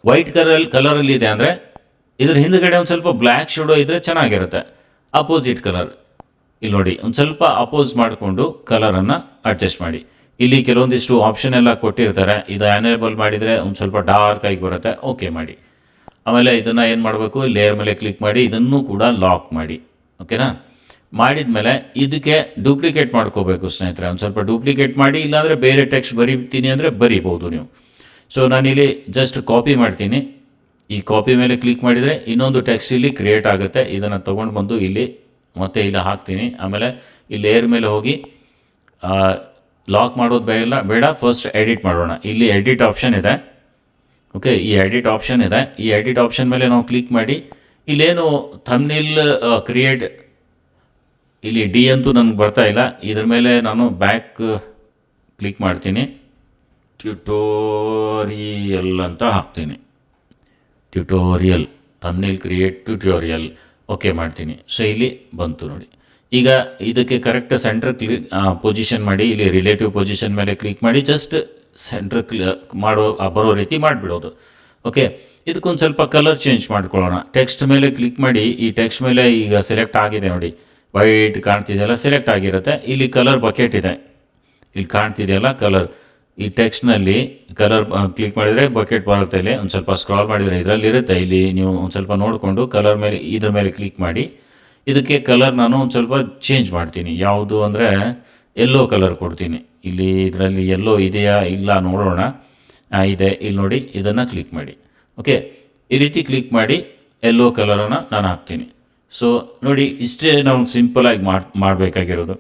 ವೈಟ್ ಕಲರ್ ಕಲರಲ್ಲಿ ಇದೆ ಅಂದರೆ ಇದ್ರ ಹಿಂದ್ಗಡೆ ಒಂದು ಸ್ವಲ್ಪ ಬ್ಲ್ಯಾಕ್ ಶೇಡೋ ಇದ್ದರೆ ಚೆನ್ನಾಗಿರುತ್ತೆ. ಅಪೋಸಿಟ್ ಕಲರ್ ಇಲ್ಲಿ ನೋಡಿ, ಒಂದು ಸ್ವಲ್ಪ ಅಪೋಸ್ ಮಾಡಿಕೊಂಡು ಕಲರನ್ನು ಅಡ್ಜಸ್ಟ್ ಮಾಡಿ. ಇಲ್ಲಿ ಕೆಲವೊಂದಿಷ್ಟು ಆಪ್ಷನ್ ಎಲ್ಲ ಕೊಟ್ಟಿರ್ತಾರೆ. ಇದು ಅನೇಬಲ್ ಮಾಡಿದರೆ ಒಂದು ಸ್ವಲ್ಪ ಡಾರ್ಕ್ ಆಗಿ ಬರುತ್ತೆ. ಓಕೆ ಮಾಡಿ. ಆಮೇಲೆ ಇದನ್ನು ಏನು ಮಾಡಬೇಕು? ಲೇಯರ್ ಮೇಲೆ ಕ್ಲಿಕ್ ಮಾಡಿ, ಇದನ್ನು ಕೂಡ ಲಾಕ್ ಮಾಡಿ. ಓಕೆನಾ ಮಾಡಿದ ಮೇಲೆ ಇದಕ್ಕೆ ಡೂಪ್ಲಿಕೇಟ್ ಮಾಡ್ಕೋಬೇಕು ಸ್ನೇಹಿತರೆ. ಒಂದು ಸ್ವಲ್ಪ ಡೂಪ್ಲಿಕೇಟ್ ಮಾಡಿ, ಇಲ್ಲಾಂದರೆ ಬೇರೆ ಟೆಕ್ಸ್ಟ್ ಬರೀತೀನಿ ಅಂದರೆ ಬರಿಬೋದು ನೀವು. ಸೊ ನಾನಿಲ್ಲಿ ಜಸ್ಟ್ ಕಾಪಿ ಮಾಡ್ತೀನಿ. ಈ ಕಾಪಿ ಮೇಲೆ ಕ್ಲಿಕ್ ಮಾಡಿದರೆ ಇನ್ನೊಂದು ಟೆಕ್ಸ್ಟ್ ಇಲ್ಲಿ ಕ್ರಿಯೇಟ್ ಆಗುತ್ತೆ. ಇದನ್ನು ತೊಗೊಂಡು ಬಂದು ಇಲ್ಲಿ ಮತ್ತೆ ಇಲ್ಲಿ ಹಾಕ್ತೀನಿ. ಆಮೇಲೆ ಈ ಲೇಯರ್ ಮೇಲೆ ಹೋಗಿ ಲಾಕ್ ಮಾಡೋದು ಬೇಡ ಬೇಡ ಫಸ್ಟ್ ಎಡಿಟ್ ಮಾಡೋಣ. ಇಲ್ಲಿ ಎಡಿಟ್ ಆಪ್ಷನ್ ಇದೆ. ಓಕೆ ಈ ಎಡಿಟ್ ಆಪ್ಷನ್ ಇದೆ. ಈ ಎಡಿಟ್ ಆಪ್ಷನ್ ಮೇಲೆ ನಾವು ಕ್ಲಿಕ್ ಮಾಡಿ. ಇಲ್ಲೇನು ಥಮ್ನಿಲ್ ಕ್ರಿಯೇಟ್ ಇಲ್ಲಿ ಡಿ ಅಂತೂ ನನಗೆ ಬರ್ತಾ ಇಲ್ಲ. ಇದ್ರ ಮೇಲೆ ನಾನು ಬ್ಯಾಕ್ ಕ್ಲಿಕ್ ಮಾಡ್ತೀನಿ. ಟ್ಯುಟೋರಿಯಲ್ ಅಂತ ಹಾಕ್ತೀನಿ. Tutorial thumbnail create tutorial okay ಮಾಡ್ತೀನಿ. ಸೊ ಇಲ್ಲಿ ಬಂತು ನೋಡಿ. ಈಗ ಇದಕ್ಕೆ ಕರೆಕ್ಟ್ ಸೆಂಟ್ರ್ ಕ್ಲಿಕ್ ಪೊಸಿಷನ್ ಮಾಡಿ, ಇಲ್ಲಿ ರಿಲೇಟಿವ್ ಪೊಸಿಷನ್ ಮೇಲೆ ಕ್ಲಿಕ್ ಮಾಡಿ ಜಸ್ಟ್ ಸೆಂಟ್ರ್ ಕ್ಲಿ ಮಾಡೋ ಬರೋ ರೀತಿ ಮಾಡಿಬಿಡೋದು. ಓಕೆ ಇದಕ್ಕೊಂದು ಸ್ವಲ್ಪ ಕಲರ್ ಚೇಂಜ್ ಮಾಡ್ಕೊಳ್ಳೋಣ. ಟೆಕ್ಸ್ಟ್ ಮೇಲೆ ಕ್ಲಿಕ್ ಮಾಡಿ, ಈ ಟೆಕ್ಸ್ಟ್ ಮೇಲೆ ಈಗ ಸೆಲೆಕ್ಟ್ ಆಗಿದೆ ನೋಡಿ. ವೈಟ್ ಕಾಣ್ತಿದೆಯಲ್ಲ ಸೆಲೆಕ್ಟ್ ಆಗಿರುತ್ತೆ. ಇಲ್ಲಿ ಕಲರ್ ಬಕೆಟ್ ಇದೆ. ಇಲ್ಲಿ ಕಾಣ್ತಿದೆಯಲ್ಲ ಕಲರ್ ಈ ಟೆಕ್ಸ್ಟ್ನಲ್ಲಿ ಕಲರ್ ಕ್ಲಿಕ್ ಮಾಡಿದರೆ ಬಕೆಟ್ ಬರುತ್ತೆ ಇಲ್ಲಿ. ಒಂದು ಸ್ವಲ್ಪ ಸ್ಕ್ರಾಲ್ ಮಾಡಿದರೆ ಇದರಲ್ಲಿ ಇರುತ್ತೆ ಇಲ್ಲಿ ನೀವು ಒಂದು ಸ್ವಲ್ಪ ನೋಡಿಕೊಂಡು ಕಲರ್ ಮೇಲೆ, ಇದ್ರ ಮೇಲೆ ಕ್ಲಿಕ್ ಮಾಡಿ. ಇದಕ್ಕೆ ಕಲರ್ ನಾನು ಒಂದು ಸ್ವಲ್ಪ ಚೇಂಜ್ ಮಾಡ್ತೀನಿ. ಯಾವುದು ಅಂದರೆ ಎಲ್ಲೋ ಕಲರ್ ಕೊಡ್ತೀನಿ. ಇಲ್ಲಿ ಇದರಲ್ಲಿ ಎಲ್ಲೋ ಇದೆಯಾ ಇಲ್ಲ ನೋಡೋಣ. ಇದೆ. ಇಲ್ಲಿ ನೋಡಿ, ಇದನ್ನು ಕ್ಲಿಕ್ ಮಾಡಿ. ಓಕೆ ಈ ರೀತಿ ಕ್ಲಿಕ್ ಮಾಡಿ ಎಲ್ಲೋ ಕಲರನ್ನು ನಾನು ಹಾಕ್ತೀನಿ. ಸೊ ನೋಡಿ, ಇಷ್ಟೇ ನಾವು ಸಿಂಪಲಾಗಿ ಮಾಡಿ, ಮಾಡಬೇಕಾಗಿರೋದು.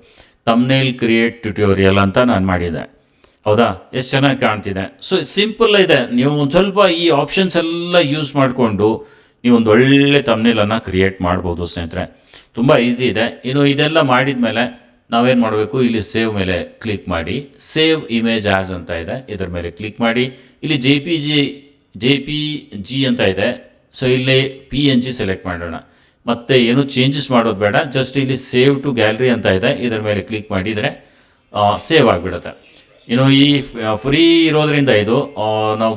ತಮ್ನೇಲ್ ಕ್ರಿಯೇಟ್ ಟ್ಯುಟೋರಿಯಲ್ ಅಂತ ನಾನು ಮಾಡಿದ್ದೆ. ಹೌದಾ? ಎಷ್ಟು ಚೆನ್ನಾಗಿ ಕಾಣ್ತಿದೆ. ಸೊ ಸಿಂಪಲ್ ಇದೆ. ನೀವು ಒಂದು ಸ್ವಲ್ಪ ಈ ಆಪ್ಷನ್ಸ್ ಎಲ್ಲ ಯೂಸ್ ಮಾಡಿಕೊಂಡು ನೀವು ಒಂದು ಒಳ್ಳೆ ತಮ್ನೇಲನ್ನು ಕ್ರಿಯೇಟ್ ಮಾಡ್ಬೋದು ಸ್ನೇಹಿತರೆ. ತುಂಬ ಈಸಿ ಇದೆ. ಇನ್ನು ಇದೆಲ್ಲ ಮಾಡಿದ ಮೇಲೆ ನಾವೇನು ಮಾಡಬೇಕು? ಇಲ್ಲಿ ಸೇವ್ ಮೇಲೆ ಕ್ಲಿಕ್ ಮಾಡಿ. ಸೇವ್ ಇಮೇಜ್ ಆಸ್ ಅಂತ ಇದೆ. ಇದರ ಮೇಲೆ ಕ್ಲಿಕ್ ಮಾಡಿ. ಇಲ್ಲಿ J P G J P G ಅಂತ ಇದೆ. ಸೊ ಇಲ್ಲಿ ಪಿ ಎನ್ ಜಿ ಸೆಲೆಕ್ಟ್ ಮಾಡೋಣ. ಮತ್ತು ಏನು ಚೇಂಜಸ್ ಮಾಡೋದು ಬೇಡ. ಜಸ್ಟ್ ಇಲ್ಲಿ ಸೇವ್ ಟು ಗ್ಯಾಲರಿ ಅಂತ ಇದೆ. ಇದರ ಮೇಲೆ ಕ್ಲಿಕ್ ಮಾಡಿದರೆ ಸೇವ್ ಆಗಿಬಿಡುತ್ತೆ. ಇನ್ನು ಈ ಫ್ರೀ ಇರೋದರಿಂದ ಇದು ನಾವು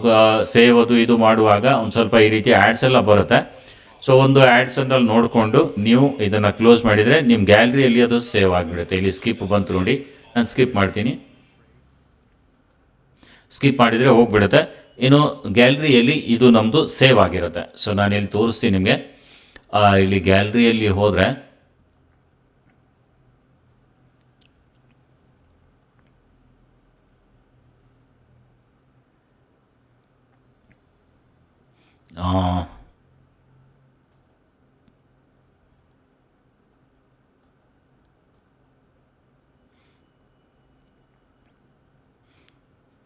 ಸೇವ್ ಅದು ಇದು ಮಾಡುವಾಗ ಒಂದು ಸ್ವಲ್ಪ ಈ ರೀತಿ ಆ್ಯಡ್ಸ್ ಎಲ್ಲ ಬರುತ್ತೆ. ಸೊ ಒಂದು ಆ್ಯಡ್ಸನ್ನಲ್ಲಿ ನೋಡಿಕೊಂಡು ನೀವು ಇದನ್ನು ಕ್ಲೋಸ್ ಮಾಡಿದರೆ ನಿಮ್ಮ ಗ್ಯಾಲರಿಯಲ್ಲಿ ಅದು ಸೇವ್ ಆಗಿಬಿಡುತ್ತೆ. ಇಲ್ಲಿ ಸ್ಕಿಪ್ ಬಂತು ನೋಡಿ. ನಾನು ಸ್ಕಿಪ್ ಮಾಡ್ತೀನಿ. ಸ್ಕಿಪ್ ಮಾಡಿದರೆ ಹೋಗ್ಬಿಡುತ್ತೆ. ಇನ್ನು ಗ್ಯಾಲರಿಯಲ್ಲಿ ಇದು ನಮ್ಮದು ಸೇವ್ ಆಗಿರುತ್ತೆ. ಸೊ ನಾನು ಇಲ್ಲಿ ತೋರಿಸ್ತೀನಿ ನಿಮಗೆ. ಇಲ್ಲಿ ಗ್ಯಾಲರಿಯಲ್ಲಿ ಹೋದರೆ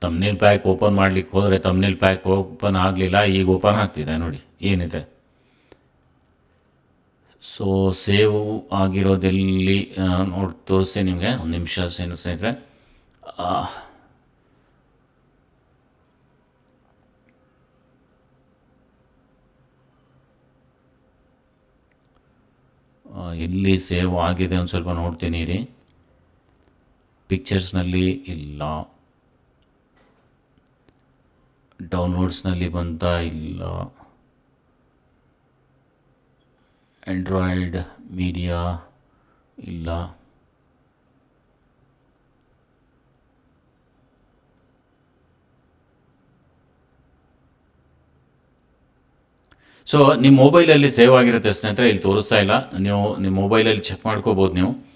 ತಮ್ನೇಲ್ ಪ್ಯಾಕ್ ಓಪನ್ ಮಾಡ್ಲಿಕ್ಕೆ ಹೋದರೆ ತಮ್ನೇಲ್ ಪ್ಯಾಕ್ ಓಪನ್ ಆಗಲಿಲ್ಲ, ಈಗ ಓಪನ್ ಆಗ್ತಿದೆ ನೋಡಿ, ಏನಿದೆ? ಸೊ ಸೇವ್ ಆಗಿರೋದೆಲ್ಲಿ ನೋಡಿ, ತೋರಿಸಿ ನಿಮಗೆ, ಒಂದು ನಿಮಿಷ ಏನು ಸ್ನೇಹಿತರೆ. ಎಲ್ಲಿ ಸೇವ್ ಆಗಿದೆ ಒಂದು ಸ್ವಲ್ಪ ನೋಡ್ತೀನಿ ರೀ ಪಿಕ್ಚರ್ಸ್ನಲ್ಲಿ ಇಲ್ಲ. ಡೌನ್ಲೋಡ್ಸ್ನಲ್ಲಿ ಬಂತ ಇಲ್ಲ. ಆ್ಯಂಡ್ರಾಯ್ಡ್ ಮೀಡಿಯಾ ಇಲ್ಲ. ಸೊ ನಿಮ್ಮ ಮೊಬೈಲಲ್ಲಿ ಸೇವ್ ಆಗಿರುತ್ತೆ ಸ್ನೇಹಿತರೆ, ಇಲ್ಲಿ ತೋರಿಸ್ತಾ ಇಲ್ಲ. ನೀವು ನಿಮ್ಮ ಮೊಬೈಲಲ್ಲಿ ಚೆಕ್ ಮಾಡ್ಕೋಬೋದು ನೀವು.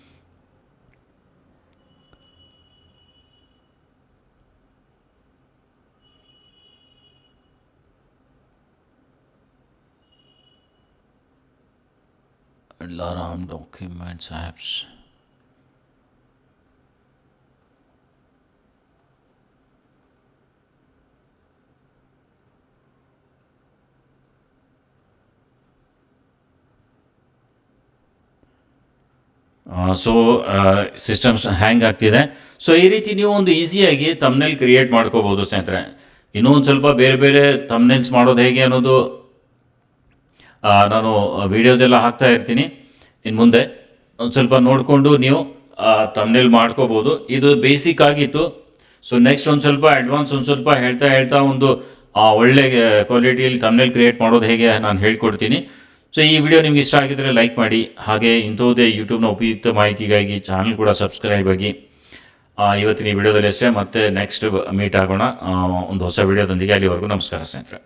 Alarm documents, apps. So systems hang ಆಗ್ತಿದೆ. ಸೊ ಈ ರೀತಿ ನೀವು ಒಂದು ಈಸಿಯಾಗಿ ತಮ್ನೆಲ್ ಕ್ರಿಯೇಟ್ ಮಾಡ್ಕೋಬೋದು ಸ್ನೇಹಿತರೆ. ಇನ್ನೂ ಒಂದು ಸ್ವಲ್ಪ ಬೇರೆ ಬೇರೆ ತಮ್ನೆಲ್ಸ್ ಮಾಡೋದು ಹೇಗೆ ಅನ್ನೋದು ನಾನು ವೀಡಿಯೋಸ್ ಎಲ್ಲ ಹಾಕ್ತಾ ಇರ್ತೀನಿ. ಇನ್ನು ಮುಂದೆ ಒಂದು ಸ್ವಲ್ಪ ನೋಡಿಕೊಂಡು ನೀವು ತಮ್ನೇಲ್ ಮಾಡ್ಕೋಬೋದು. ಇದು ಬೇಸಿಕ್ ಆಗಿತ್ತು. ಸೊ ನೆಕ್ಸ್ಟ್ ಒಂದು ಸ್ವಲ್ಪ ಅಡ್ವಾನ್ಸ್ ಒಂದು ಸ್ವಲ್ಪ ಹೇಳ್ತಾ ಹೇಳ್ತಾ ಒಂದು ಒಳ್ಳೆ ಕ್ವಾಲಿಟಿಯಲ್ಲಿ ತಮ್ನೇಲ್ ಕ್ರಿಯೇಟ್ ಮಾಡೋದು ಹೇಗೆ ನಾನು ಹೇಳ್ಕೊಡ್ತೀನಿ. ಸೊ ಈ ವಿಡಿಯೋ ನಿಮ್ಗೆ ಇಷ್ಟ ಆಗಿದ್ರೆ ಲೈಕ್ ಮಾಡಿ. ಹಾಗೆ ಇಂಥದ್ದೇ ಯೂಟ್ಯೂಬ್ನ ಉಪಯುಕ್ತ ಮಾಹಿತಿಗಾಗಿ ಚಾನಲ್ ಕೂಡ ಸಬ್ಸ್ಕ್ರೈಬ್ ಆಗಿ ಇವತ್ತಿನ ಈ ವಿಡಿಯೋದಲ್ಲಿ ಅಷ್ಟೇ. ಮತ್ತೆ ನೆಕ್ಸ್ಟ್ ಮೀಟ್ ಆಗೋಣ. ಒಂದು ಹೊಸ ವಿಡಿಯೋದೊಂದಿಗೆ ಅಲ್ಲಿವರೆಗೂ ನಮಸ್ಕಾರ ಸ್ನೇಹಿತರೆ.